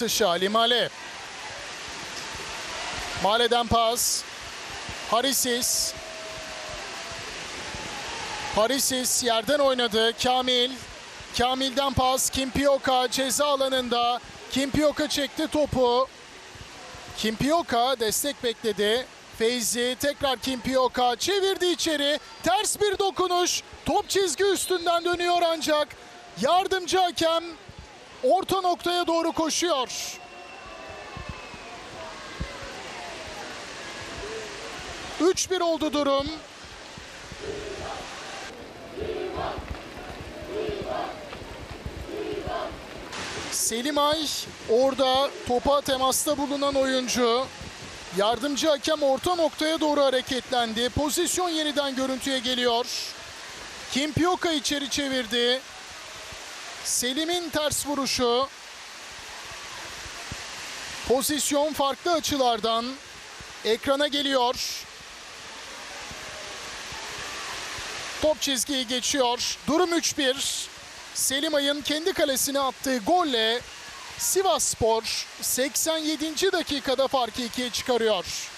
Dışı Ali Male. Male'den pas. Harisis. Harisis yerden oynadı. Kamil. Kamil'den pas. Kimpioka ceza alanında. Kimpioka çekti topu. Kimpioka destek bekledi. Feyzi tekrar Kimpioka çevirdi içeri. Ters bir dokunuş. Top çizgi üstünden dönüyor ancak yardımcı hakem orta noktaya doğru koşuyor. Üç bir oldu durum. Selim Ay orada topa temasta bulunan oyuncu. Yardımcı hakem orta noktaya doğru hareketlendi. Pozisyon yeniden görüntüye geliyor. Kimpioka içeri çevirdi. Selim'in ters vuruşu. Pozisyon farklı açılardan ekrana geliyor. Top çizgiyi geçiyor. Durum 3-1. Selim Ay'ın kendi kalesine attığı golle Sivas Spor 87. dakikada farkı ikiye çıkarıyor.